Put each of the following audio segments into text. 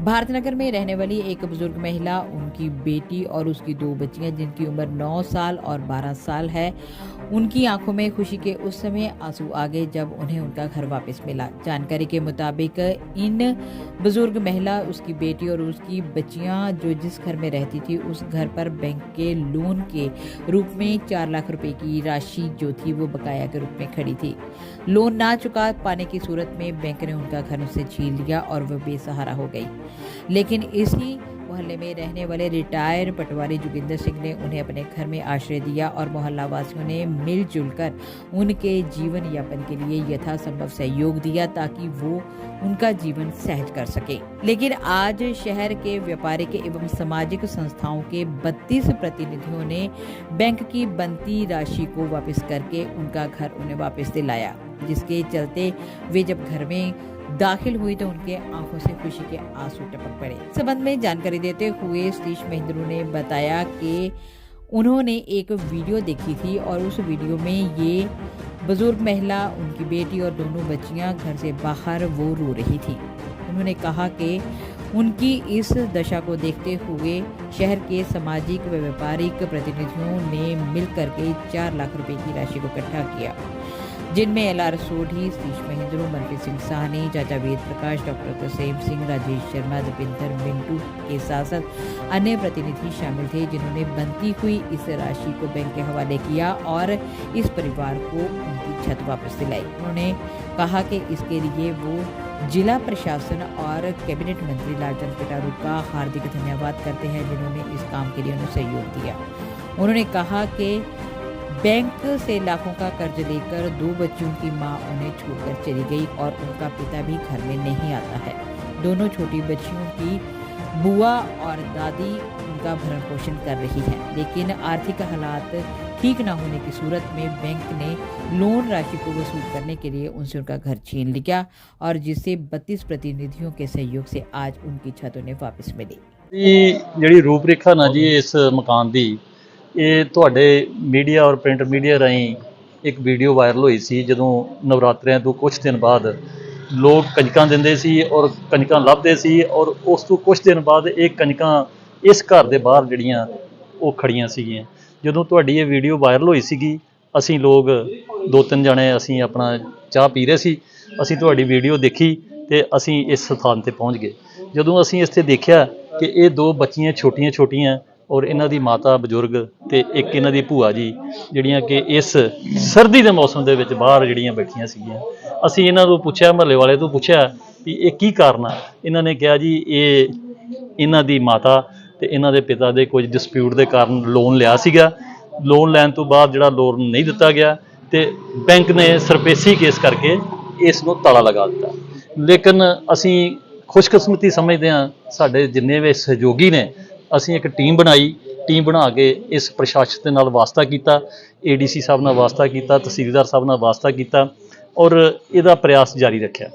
भारतनगर में रहने वाली एक बुज़ुर्ग महिला, उनकी बेटी और उसकी दो बच्चियाँ, जिनकी उम्र 9 साल और 12 साल है, उनकी आँखों में खुशी के उस समय आँसू आ गए जब उन्हें उनका घर वापस मिला। जानकारी के मुताबिक, इन बुज़ुर्ग महिला, उसकी बेटी और उसकी बच्चियाँ जो जिस घर में रहती थी, उस घर पर बैंक के लोन के रूप में चार लाख रुपए की राशि जो थी, वो बकाया के रूप में खड़ी थी। लोन ना चुका पाने की सूरत में बैंक ने उनका घर उनसे छीन लिया और वह बेसहारा हो गई। लेकिन इसी मोहल्ले में रहने वाले रिटायर पटवारी जोगिंदर सिंह ने उन्हें अपने घर में आश्रय दिया और मोहल्ला वासियों ने मिलजुल कर उनके जीवन यापन के लिए यथासंभव सहयोग दिया ताकि वो उनका जीवन सहज कर सके। लेकिन आज शहर के व्यापारिक एवं सामाजिक संस्थाओं के 32 प्रतिनिधियों ने बैंक की बनती राशि को वापस करके उनका घर उन्हें वापस दिलाया। जिसके चलते वे जब घर में दाखिल हुई तो उनके आँखों से खुशी के आँसू टपक पड़े। संबंध में जानकारी देते हुए सतीश महेंद्र ने बताया कि उन्होंने एक वीडियो देखी थी और उस वीडियो में ये बुज़ुर्ग महिला, उनकी बेटी और दोनों बच्चियाँ घर से बाहर वो रो रही थी। उन्होंने कहा कि उनकी इस दशा को देखते हुए शहर के सामाजिक व व्यापारिक प्रतिनिधियों ने मिलकर के चार लाख रुपए की राशि को इकट्ठा किया। जिनमें एल आर सोढ़ी सतीश महेंद्र मनप्रीत सिंह साहनी, चाचा वेद प्रकाश, डॉक्टर तरसेम सिंह, राजेश शर्मा, दीपिंदर मिंटू के साथ साथ अन्य प्रतिनिधि शामिल थे, जिन्होंने बनती हुई इस राशि को बैंक के हवाले किया और इस परिवार को उनकी छत वापस दिलाई। उन्होंने कहा कि इसके लिए वो जिला प्रशासन और कैबिनेट मंत्री लालचंद कटारू का हार्दिक धन्यवाद करते हैं, जिन्होंने इस काम के लिए उन्हें सहयोग दिया। उन्होंने कहा कि बैंक से लाखों का कर्ज लेकर दो बच्चों की माँ उन्हें छोड़कर चली गई और उनका पिता भी घर में नहीं आता है। दोनों छोटी बच्चियों की बुआ और दादी उनका भरण पोषण कर रही है, लेकिन आर्थिक हालात ठीक ना होने की सूरत में बैंक ने लोन राशि को वसूल करने के लिए उनसे उनका घर छीन लिया और जिससे 32 प्रतिनिधियों के सहयोग से आज उनकी छत उन्हें वापस मिली। जी जी रूपरेखा ना जी, इस मकान की ਇਹ ਤੁਹਾਡੇ ਮੀਡੀਆ ਔਰ ਪ੍ਰਿੰਟ ਮੀਡੀਆ ਰਾਹੀਂ ਇੱਕ ਵੀਡੀਓ ਵਾਇਰਲ ਹੋਈ ਸੀ ਜਦੋਂ ਨਵਰਾਤਰਿਆਂ ਤੋਂ ਕੁਝ ਦਿਨ ਬਾਅਦ ਲੋਕ ਕੰਜਕਾਂ ਦਿੰਦੇ ਸੀ ਔਰ ਕੰਜਕਾਂ ਲੱਭਦੇ ਸੀ ਔਰ ਉਸ ਤੋਂ ਕੁਝ ਦਿਨ ਬਾਅਦ ਇਹ ਕੰਜਕਾਂ ਇਸ ਘਰ ਦੇ ਬਾਹਰ ਜਿਹੜੀਆਂ ਉਹ ਖੜੀਆਂ ਸੀਗੀਆਂ। ਜਦੋਂ ਤੁਹਾਡੀ ਇਹ ਵੀਡੀਓ ਵਾਇਰਲ ਹੋਈ ਸੀਗੀ, ਅਸੀਂ ਲੋਕ ਦੋ ਤਿੰਨ ਜਣੇ ਅਸੀਂ ਆਪਣਾ ਚਾਹ ਪੀ ਰਹੇ ਸੀ, ਅਸੀਂ ਤੁਹਾਡੀ ਵੀਡੀਓ ਦੇਖੀ ਤੇ ਅਸੀਂ ਇਸ ਸਥਾਨ ਤੇ ਪਹੁੰਚ ਗਏ। ਜਦੋਂ ਅਸੀਂ ਇਸ 'ਤੇ ਦੇਖਿਆ ਕਿ ਇਹ ਦੋ ਬੱਚੀਆਂ ਛੋਟੀਆਂ ਛੋਟੀਆਂ ਔਰ ਇਹਨਾਂ ਦੀ ਮਾਤਾ ਬਜ਼ੁਰਗ ਤੇ ਇੱਕ ਇਹਨਾਂ ਦੀ ਭੂਆ ਜੀ, ਜਿਹੜੀਆਂ ਕਿ ਇਸ ਸਰਦੀ ਦੇ ਮੌਸਮ ਦੇ ਵਿੱਚ ਬਾਹਰ ਜਿਹੜੀਆਂ ਬੈਠੀਆਂ ਸੀਗੀਆਂ। ਅਸੀਂ ਇਹਨਾਂ ਨੂੰ ਪੁੱਛਿਆ, ਮਹੱਲੇ ਵਾਲੇ ਤੋਂ ਪੁੱਛਿਆ ਵੀ ਇਹ ਕੀ ਕਾਰਨ ਆ? ਇਹਨਾਂ ਨੇ ਕਿਹਾ ਜੀ, ਇਹ ਇਹਨਾਂ ਦੀ ਮਾਤਾ ਤੇ ਇਹਨਾਂ ਦੇ ਪਿਤਾ ਦੇ ਕੁਝ ਡਿਸਪਿਊਟ ਦੇ ਕਾਰਨ ਲੋਨ ਲਿਆ ਸੀਗਾ। ਲੋਨ ਲੈਣ ਤੋਂ ਬਾਅਦ ਜਿਹੜਾ ਲੋਨ ਨਹੀਂ ਦਿੱਤਾ ਗਿਆ ਤੇ ਬੈਂਕ ਨੇ ਸਰਪੇਸੀ ਕੇਸ ਕਰਕੇ ਇਸ ਨੂੰ ਤਾਲਾ ਲਗਾ ਦਿੱਤਾ। ਲੇਕਿਨ ਅਸੀਂ ਖੁਸ਼ਕਿਸਮਤੀ ਸਮਝਦੇ ਹਾਂ, ਸਾਡੇ ਜਿੰਨੇ ਵੀ ਸਹਿਯੋਗੀ ਨੇ ਅਸੀਂ ਇੱਕ ਟੀਮ ਬਣਾਈ, ਟੀਮ ਬਣਾ ਕੇ ਇਸ ਪ੍ਰਸ਼ਾਸਨ ਦੇ ਨਾਲ ਵਾਸਤਾ ਕੀਤਾ ਏਡੀਸੀ ਸਾਹਿਬ ਨਾਲ ਵਾਸਤਾ ਕੀਤਾ, ਤਹਿਸੀਲਦਾਰ ਸਾਹਿਬ ਨਾਲ ਵਾਸਤਾ ਕੀਤਾ ਔਰ ਇਹਦਾ ਪ੍ਰਯਾਸ ਜਾਰੀ ਰੱਖਿਆ।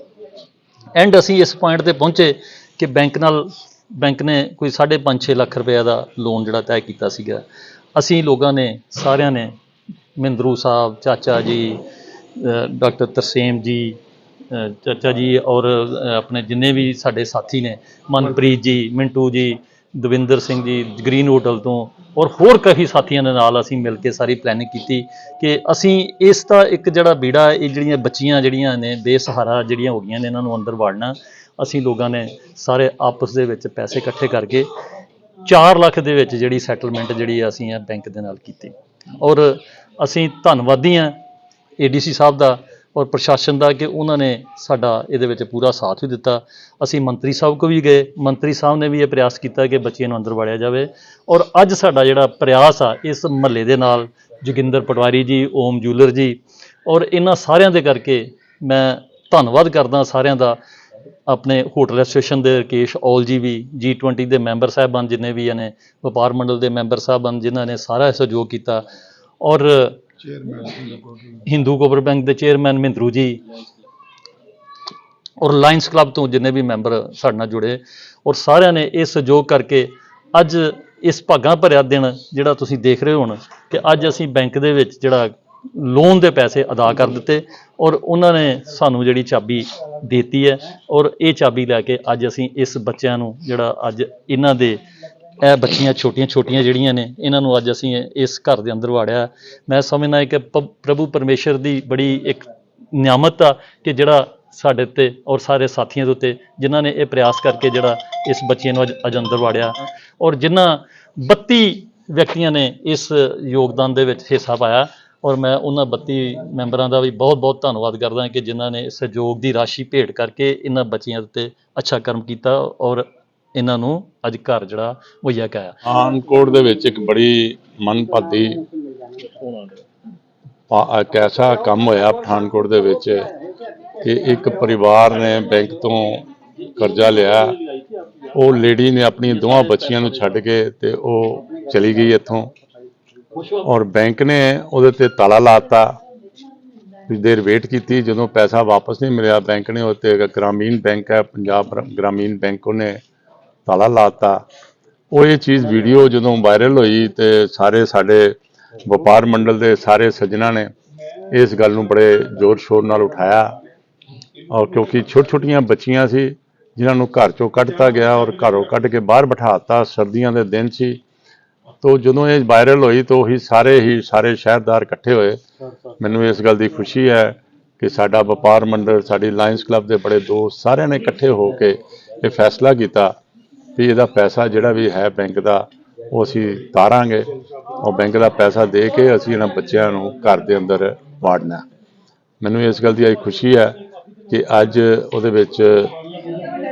ਐਂਡ ਅਸੀਂ ਇਸ ਪੁਆਇੰਟ ਤੇ ਪਹੁੰਚੇ ਕਿ ਬੈਂਕ ਨਾਲ, ਬੈਂਕ ਨੇ ਕੋਈ 5.5 ਲੱਖ ਰੁਪਏ ਦਾ ਲੋਨ ਜਿਹੜਾ ਤੈਅ ਕੀਤਾ ਸੀਗਾ। ਅਸੀਂ ਲੋਕਾਂ ਨੇ, ਸਾਰਿਆਂ ਨੇ ਮਿੰਦਰੂ ਸਾਹਿਬ, ਚਾਚਾ ਜੀ ਡਾਕਟਰ ਤਰਸੇਮ ਜੀ ਚਾਚਾ ਜੀ ਔਰ ਆਪਣੇ ਜਿੰਨੇ ਵੀ ਸਾਡੇ ਸਾਥੀ ਨੇ, ਮਨਪ੍ਰੀਤ ਜੀ, ਮਿੰਟੂ ਜੀ ਦਵਿੰਦਰ ਸਿੰਘ ਜੀ ਗ੍ਰੀਨ ਹੋਟਲ ਤੋਂ ਔਰ ਹੋਰ ਕਈ ਸਾਥੀਆਂ ਦੇ ਨਾਲ ਅਸੀਂ ਮਿਲ ਕੇ ਸਾਰੀ ਪਲੈਨਿੰਗ ਕੀਤੀ ਕਿ ਅਸੀਂ ਇਸ ਦਾ ਇੱਕ ਜਿਹੜਾ ਬੀੜਾ ਇਹ ਜਿਹੜੀਆਂ ਬੱਚੀਆਂ ਜਿਹੜੀਆਂ ਨੇ, ਬੇਸਹਾਰਾ ਜਿਹੜੀਆਂ ਹੋ ਗਈਆਂ ਨੇ, ਇਹਨਾਂ ਨੂੰ ਅੰਦਰ ਵਾੜਨਾ, ਅਸੀਂ ਲੋਕਾਂ ਨੇ ਸਾਰੇ ਆਪਸ ਦੇ ਵਿੱਚ ਪੈਸੇ ਇਕੱਠੇ ਕਰਕੇ 4 ਲੱਖ ਦੇ ਵਿੱਚ ਜਿਹੜੀ ਸੈਟਲਮੈਂਟ ਜਿਹੜੀ ਅਸੀਂ ਆ ਬੈਂਕ ਦੇ ਨਾਲ ਕੀਤੀ। ਔਰ ਅਸੀਂ ਧੰਨਵਾਦੀ ਹਾਂ ਏਡੀਸੀ ਸਾਹਿਬ ਦਾ ਔਰ ਪ੍ਰਸ਼ਾਸਨ ਦਾ ਕਿ ਉਹਨਾਂ ਨੇ ਸਾਡਾ ਇਹਦੇ ਵਿੱਚ ਪੂਰਾ ਸਾਥ ਵੀ ਦਿੱਤਾ। ਅਸੀਂ ਮੰਤਰੀ ਸਾਹਿਬ ਕੋ ਵੀ ਗਏ। ਮੰਤਰੀ ਸਾਹਿਬ ਨੇ ਵੀ ਇਹ ਪ੍ਰਯਾਸ ਕੀਤਾ ਕਿ ਬੱਚਿਆਂ ਨੂੰ ਅੰਦਰ ਵਾੜਿਆ ਜਾਵੇ। ਔਰ ਅੱਜ ਸਾਡਾ ਜਿਹੜਾ ਪ੍ਰਯਾਸ ਆ, ਇਸ ਮਹੱਲੇ ਦੇ ਨਾਲ, ਜੋਗਿੰਦਰ ਪਟਵਾਰੀ ਜੀ, ਓਮ ਜੂਲਰ ਜੀ, ਔਰ ਇਹਨਾਂ ਸਾਰਿਆਂ ਦੇ ਕਰਕੇ ਮੈਂ ਧੰਨਵਾਦ ਕਰਦਾ ਸਾਰਿਆਂ ਦਾ। ਆਪਣੇ ਹੋਟਲ ਐਸੋਸੀਏਸ਼ਨ ਦੇ ਰਕੇਸ਼ ਔਲ ਜੀ ਵੀ G20 ਦੇ ਮੈਂਬਰ ਸਾਹਿਬਾਨ ਜਿੰਨੇ ਵੀ ਨੇ ਵਪਾਰ ਮੰਡਲ ਦੇ ਮੈਂਬਰ ਸਾਹਿਬਾਨ ਜਿਨ੍ਹਾਂ ਨੇ ਸਾਰਾ ਸਹਿਯੋਗ ਕੀਤਾ। ਔਰ ਹਿੰਦੂ ਕੋਪਰ ਬੈਂਕ ਦੇ ਚੇਅਰਮੈਨ ਮਹਿੰਦਰੂ ਜੀ ਔਰ ਲਾਇਨਸ ਕਲੱਬ ਤੋਂ ਜਿੰਨੇ ਵੀ ਮੈਂਬਰ ਸਾਡੇ ਨਾਲ ਜੁੜੇ, ਔਰ ਸਾਰਿਆਂ ਨੇ ਇਹ ਸਹਿਯੋਗ ਕਰਕੇ ਅੱਜ ਇਸ ਭਾਗਾਂ ਭਰਿਆ ਦਿਨ ਜਿਹੜਾ ਤੁਸੀਂ ਦੇਖ ਰਹੇ ਹੋ ਕਿ ਅੱਜ ਅਸੀਂ ਬੈਂਕ ਦੇ ਵਿੱਚ ਜਿਹੜਾ ਲੋਨ ਦੇ ਪੈਸੇ ਅਦਾ ਕਰ ਦਿੱਤੇ, ਔਰ ਉਹਨਾਂ ਨੇ ਸਾਨੂੰ ਜਿਹੜੀ ਚਾਬੀ ਦਿੱਤੀ ਹੈ, ਔਰ ਇਹ ਚਾਬੀ ਲੈ ਕੇ ਅੱਜ ਅਸੀਂ ਇਸ ਬੱਚਿਆਂ ਨੂੰ ਜਿਹੜਾ ਅੱਜ ਇਹਨਾਂ ਦੇ ਇਹ ਬੱਚੀਆਂ ਛੋਟੀਆਂ ਛੋਟੀਆਂ ਜਿਹੜੀਆਂ ਨੇ, ਇਹਨਾਂ ਨੂੰ ਅੱਜ ਅਸੀਂ ਇਸ ਘਰ ਦੇ ਅੰਦਰ ਵਾੜਿਆ ਮੈਂ ਸਮਝਦਾ ਕਿ ਪ- ਪ੍ਰਭੂ ਪਰਮੇਸ਼ਰ ਦੀ ਬੜੀ ਇੱਕ ਨਿਆਮਤ ਆ ਕਿ ਜਿਹੜਾ ਸਾਡੇ ਤੇ ਔਰ ਸਾਰੇ ਸਾਥੀਆਂ ਦੇ ਉੱਤੇ ਜਿਨ੍ਹਾਂ ਨੇ ਇਹ ਪ੍ਰਯਾਸ ਕਰਕੇ ਜਿਹੜਾ ਇਸ ਬੱਚੇ ਨੂੰ ਅੱਜ ਅੱਜ ਅੰਦਰ ਵਾੜਿਆ ਔਰ ਜਿਨ੍ਹਾਂ 32 ਵਿਅਕਤੀਆਂ ਨੇ ਇਸ ਯੋਗਦਾਨ ਦੇ ਵਿੱਚ ਹਿੱਸਾ ਪਾਇਆ ਔਰ ਮੈਂ ਉਹਨਾਂ 32 ਮੈਂਬਰਾਂ ਦਾ ਵੀ ਬਹੁਤ-ਬਹੁਤ ਧੰਨਵਾਦ ਕਰਦਾ ਕਿ ਜਿਨ੍ਹਾਂ ਨੇ ਸਹਿਯੋਗ ਦੀ ਰਾਸ਼ੀ ਭੇਟ ਕਰਕੇ ਇਹਨਾਂ ਬੱਚਿਆਂ ਦੇ ਉੱਤੇ ਅੱਛਾ ਕਰਮ ਕੀਤਾ ਔਰ ਇਹਨਾਂ ਨੂੰ ਅੱਜ ਘਰ ਜਿਹੜਾ ਮੁਹੱਈਆ ਕਰਾਇਆ ਪਠਾਨਕੋਟ ਦੇ ਵਿੱਚ ਇੱਕ ਬੜੀ ਮਨਪਾਤੀ ਪਾ- ਇੱਕ ਐਸਾ ਕੰਮ ਹੋਇਆ ਪਠਾਨਕੋਟ ਦੇ ਵਿੱਚ ਕਿ ਇੱਕ ਪਰਿਵਾਰ ਨੇ ਬੈਂਕ ਤੋਂ ਕਰਜ਼ਾ ਲਿਆ। ਉਹ ਲੇਡੀ ਨੇ ਆਪਣੀ ਦੋਵਾਂ ਬੱਚੀਆਂ ਨੂੰ ਛੱਡ ਕੇ ਤੇ ਉਹ ਚਲੀ ਗਈ ਇੱਥੋਂ। ਔਰ ਬੈਂਕ ਨੇ ਉਹਦੇ ਤੇ ਤਾਲਾ ਲਾਤਾ। ਕੁਝ ਦੇਰ ਵੇਟ ਕੀਤੀ, ਜਦੋਂ ਪੈਸਾ ਵਾਪਸ ਨਹੀਂ ਮਿਲਿਆ ਬੈਂਕ ਨੇ, ਉਹ ਤੇ ਗ੍ਰਾਮੀਣ ਬੈਂਕ ਹੈ, ਪੰਜਾਬ ਗ੍ਰਾਮੀਣ ਬੈਂਕ ਉਹਨੇ ਤਾਲਾ ਲਾਤਾ। ਉਹ ਇਹ ਚੀਜ਼ ਵੀਡੀਓ ਜਦੋਂ ਵਾਇਰਲ ਹੋਈ ਤੇ ਸਾਰੇ ਸਾਡੇ ਵਪਾਰ ਮੰਡਲ ਦੇ ਸਾਰੇ ਸੱਜਣਾ ਨੇ ਇਸ ਗੱਲ ਨੂੰ ਬੜੇ ਜ਼ੋਰ ਸ਼ੋਰ ਨਾਲ ਉਠਾਇਆ। ਔਰ ਕਿਉਂਕਿ ਛੋਟ ਛੋਟੀਆਂ ਬੱਚੀਆਂ ਸੀ, ਜਿਨ੍ਹਾਂ ਨੂੰ ਘਰ ਚੋਂ ਕੱਢਤਾ ਗਿਆ ਔਰ ਘਰੋਂ ਕੱਢ ਕੇ ਬਾਹਰ ਬਿਠਾਤਾ, ਸਰਦੀਆਂ ਦੇ ਦਿਨ ਸੀ। ਤੋ ਜਦੋਂ ਇਹ ਵਾਇਰਲ ਹੋਈ ਤਾਂ ਉਹੀ ਸਾਰੇ ਹੀ ਸਾਰੇ ਸ਼ਹਿਰਦਾਰ ਇਕੱਠੇ ਹੋਏ। ਮੈਨੂੰ ਇਸ ਗੱਲ ਦੀ ਖੁਸ਼ੀ ਹੈ ਕਿ ਸਾਡਾ ਵਪਾਰ ਮੰਡਲ, ਸਾਡੀ ਲਾਇੰਸ ਕਲੱਬ ਦੇ ਬੜੇ ਦੋਸਤ ਸਾਰਿਆਂ ਨੇ ਇਕੱਠੇ ਹੋ ਕੇ ਇਹ ਫੈਸਲਾ ਕੀਤਾ ਵੀ ਇਹਦਾ ਪੈਸਾ ਜਿਹੜਾ ਵੀ ਹੈ ਬੈਂਕ ਦਾ, ਉਹ ਅਸੀਂ ਤਾਰਾਂਗੇ। ਉਹ ਬੈਂਕ ਦਾ ਪੈਸਾ ਦੇ ਕੇ ਅਸੀਂ ਇਹਨਾਂ ਬੱਚਿਆਂ ਨੂੰ ਘਰ ਦੇ ਅੰਦਰ ਵਾੜਨਾ ਮੈਨੂੰ ਇਸ ਗੱਲ ਦੀ ਅੱਜ ਖੁਸ਼ੀ ਹੈ ਕਿ ਅੱਜ ਉਹਦੇ ਵਿੱਚ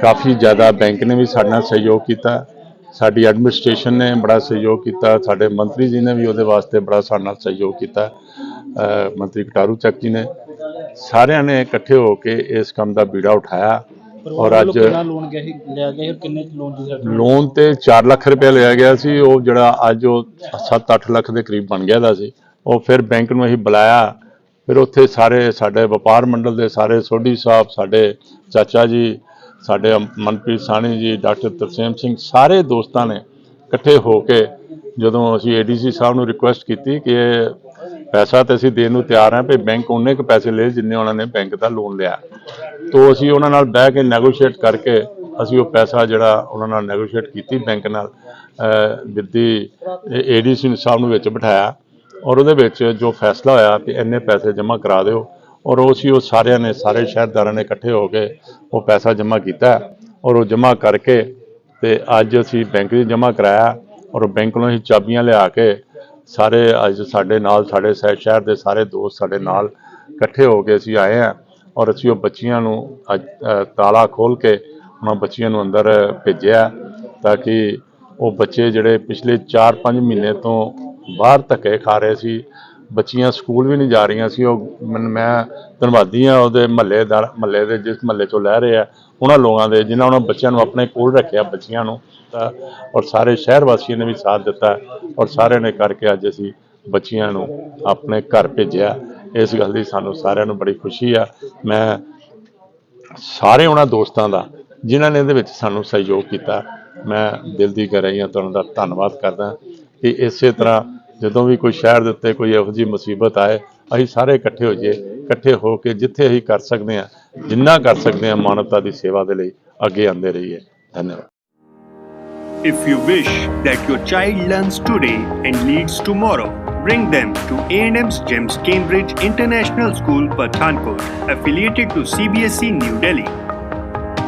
ਕਾਫੀ ਜ਼ਿਆਦਾ ਬੈਂਕ ਨੇ ਵੀ ਸਾਡੇ ਨਾਲ ਸਹਿਯੋਗ ਕੀਤਾ। ਸਾਡੀ ਐਡਮਿਨਿਸਟ੍ਰੇਸ਼ਨ ਨੇ ਬੜਾ ਸਹਿਯੋਗ ਕੀਤਾ। ਸਾਡੇ ਮੰਤਰੀ ਜੀ ਨੇ ਵੀ ਉਹਦੇ ਵਾਸਤੇ ਬੜਾ ਸਾਡੇ ਨਾਲ ਸਹਿਯੋਗ ਕੀਤਾ। ਮੰਤਰੀ ਕਟਾਰੂ ਚੱਕ ਜੀ ਨੇ। ਸਾਰਿਆਂ ਨੇ ਇਕੱਠੇ ਹੋ ਕੇ ਇਸ ਕੰਮ ਦਾ ਬੀੜਾ ਉਠਾਇਆ। ਔਰ ਅੱਜ ਕਿੰਨਾ ਲੋਨ ਗਿਆ ਸੀ ਲਿਆ ਗਿਆ ਸੀ ਔਰ ਕਿੰਨੇ ਲੋਨ ਦੀ ਸਾਡੇ ਲੋਨ ਤੇ 4 ਲੱਖ ਰੁਪਏ ਲਿਆ ਗਿਆ ਸੀ ਉਹ ਜਿਹੜਾ ਅੱਜ ਉਹ 7-8 ਲੱਖ ਦੇ ਕਰੀਬ ਬਣ ਗਿਆ ਦਾ ਸੀ। ਉਹ ਫਿਰ ਬੈਂਕ ਨੂੰ ਅਸੀਂ ਬੁਲਾਇਆ ਫਿਰ ਉੱਥੇ ਸਾਰੇ ਸਾਡੇ ਵਪਾਰ ਮੰਡਲ ਦੇ ਸਾਰੇ ਸੋਢੀ ਸਾਹਿਬ ਸਾਡੇ ਚਾਚਾ ਜੀ ਸਾਡੇ ਮਨਪ੍ਰੀਤ ਸਾਹਣੀ ਜੀ ਡਾਕਟਰ ਤਰਸੇਮ ਸਿੰਘ ਸਾਰੇ ਦੋਸਤਾਂ ਨੇ ਇਕੱਠੇ ਹੋ ਕੇ ਜਦੋਂ ਅਸੀਂ ਏਡੀਸੀ ਸਾਹਿਬ ਨੂੰ ਰਿਕੁਐਸਟ ਕੀਤੀ ਕਿ ਪੈਸਾ ਤੇ ਅਸੀਂ ਦੇਣ ਨੂੰ ਤਿਆਰ ਹਾਂ ਵੀ ਬੈਂਕ ਉਹਨੇ ਕੁ ਪੈਸੇ ਲਏ ਜਿੰਨੇ ਉਹਨਾਂ ਨੇ ਬੈਂਕ ਦਾ ਲੋਨ ਲਿਆ। ਤੋ ਅਸੀਂ ਉਹਨਾਂ ਨਾਲ ਬਹਿ ਕੇ ਨੈਗੋਸ਼ੀਏਟ ਕਰਕੇ ਅਸੀਂ ਉਹ ਪੈਸਾ ਜਿਹੜਾ ਉਹਨਾਂ ਨਾਲ ਨੈਗੋਸ਼ੀਏਟ ਕੀਤੀ ਬੈਂਕ ਨਾਲ ਵਿੱਦੀ ਏਡੀਸੀ ਸਾਹਿਬ ਨੂੰ ਵਿੱਚ ਬਿਠਾਇਆ ਔਰ ਉਹਦੇ ਵਿੱਚ ਜੋ ਫੈਸਲਾ ਹੋਇਆ ਕਿ ਇੰਨੇ ਪੈਸੇ ਜਮ੍ਹਾਂ ਕਰਾ ਦਿਓ ਔਰ ਉਹ ਸੀ ਉਹ ਸਾਰਿਆਂ ਨੇ, ਸਾਰੇ ਸ਼ਹਿਰਦਾਰਾਂ ਨੇ ਇਕੱਠੇ ਹੋ ਕੇ ਉਹ ਪੈਸਾ ਜਮ੍ਹਾਂ ਕੀਤਾ ਔਰ ਉਹ ਜਮ੍ਹਾਂ ਕਰਕੇ ਤੇ ਅੱਜ ਅਸੀਂ ਬੈਂਕ 'ਚ ਜਮ੍ਹਾਂ ਕਰਾਇਆ ਔਰ ਬੈਂਕ ਨੂੰ ਅਸੀਂ ਚਾਬੀਆਂ ਲਿਆ ਕੇ ਸਾਰੇ ਅੱਜ ਸਾਡੇ ਨਾਲ, ਸਾਡੇ ਸ਼ਹਿ- ਸ਼ਹਿਰ ਦੇ ਸਾਰੇ ਦੋਸਤ ਸਾਡੇ ਨਾਲ ਇਕੱਠੇ ਹੋ ਕੇ ਅਸੀਂ ਆਏ ਹਾਂ ਔਰ ਅਸੀਂ ਉਹ ਬੱਚੀਆਂ ਨੂੰ ਅੱਜ ਤਾਲਾ ਖੋਲ ਕੇ ਉਹਨਾਂ ਬੱਚੀਆਂ ਨੂੰ ਅੰਦਰ ਭੇਜਿਆ ਤਾਂ ਕਿ ਉਹ ਬੱਚੇ ਜਿਹੜੇ ਪਿਛਲੇ 4-5 ਮਹੀਨੇ ਤੋਂ ਬਾਹਰ ਧੱਕੇ ਖਾ ਰਹੇ ਸੀ, ਬੱਚੀਆਂ ਸਕੂਲ ਵੀ ਨਹੀਂ ਜਾ ਰਹੀਆਂ ਸੀ, ਉਹ ਮਨ- ਮੈਂ ਧੰਨਵਾਦੀ ਹਾਂ ਉਹਦੇ ਮਹੱਲੇਦਾਰ ਮਹੱਲੇ ਦੇ, ਜਿਸ ਮਹੱਲੇ ਚੋਂ ਲੈ ਰਹੇ ਆ ਉਹਨਾਂ ਲੋਕਾਂ ਦੇ, ਜਿਨ੍ਹਾਂ ਉਹਨਾਂ ਬੱਚਿਆਂ ਨੂੰ ਆਪਣੇ ਕੋਲ ਰੱਖਿਆ, ਬੱਚੀਆਂ ਨੂੰ, ਤਾਂ ਔਰ ਸਾਰੇ ਸ਼ਹਿਰ ਵਾਸੀਆਂ ਨੇ ਵੀ ਸਾਥ ਦਿੱਤਾ ਔਰ ਸਾਰਿਆਂ ਨੇ ਕਰਕੇ ਅੱਜ ਅਸੀਂ ਬੱਚਿਆਂ ਨੂੰ ਆਪਣੇ ਘਰ ਭੇਜਿਆ। ਇਸ ਗੱਲ ਦੀ ਸਾਨੂੰ ਸਾਰਿਆਂ ਨੂੰ ਬੜੀ ਖੁਸ਼ੀ ਆ। ਮੈਂ ਸਾਰੇ ਉਹਨਾਂ ਦੋਸਤਾਂ ਦਾ, ਜਿਨ੍ਹਾਂ ਨੇ ਇਹਦੇ ਵਿੱਚ ਸਾਨੂੰ ਸਹਿਯੋਗ ਕੀਤਾ, ਮੈਂ ਦਿਲ ਦੀ ਗਹਿਰਾਈਆਂ ਤੋਂ ਉਹਨਾਂ ਦਾ ਧੰਨਵਾਦ ਕਰਦਾ ਕਿ ਇਸੇ ਤਰ੍ਹਾਂ ਜਦੋਂ ਵੀ ਕੋਈ ਸ਼ਹਿਰ ਦੇ ਉੱਤੇ ਕੋਈ ਇਹੋ ਜਿਹੀ ਮੁਸੀਬਤ ਆਏ ਅਸੀਂ ਸਾਰੇ ਇਕੱਠੇ ਹੋ ਜਾਈਏ ਇਕੱਠੇ ਹੋ ਕੇ ਜਿੱਥੇ ਅਸੀਂ ਕਰ ਸਕਦੇ ਹਾਂ ਜਿੰਨਾ ਕਰ ਸਕਦੇ ਹਾਂ ਮਾਨਵਤਾ ਦੀ ਸੇਵਾ ਦੇ ਲਈ ਅੱਗੇ ਆਉਂਦੇ ਰਹੀਏ ਧੰਨਵਾਦ If you wish that your child learns today and leads tomorrow, bring them to A&M's GEMS Cambridge International School, Pathankot, affiliated to CBSE New Delhi.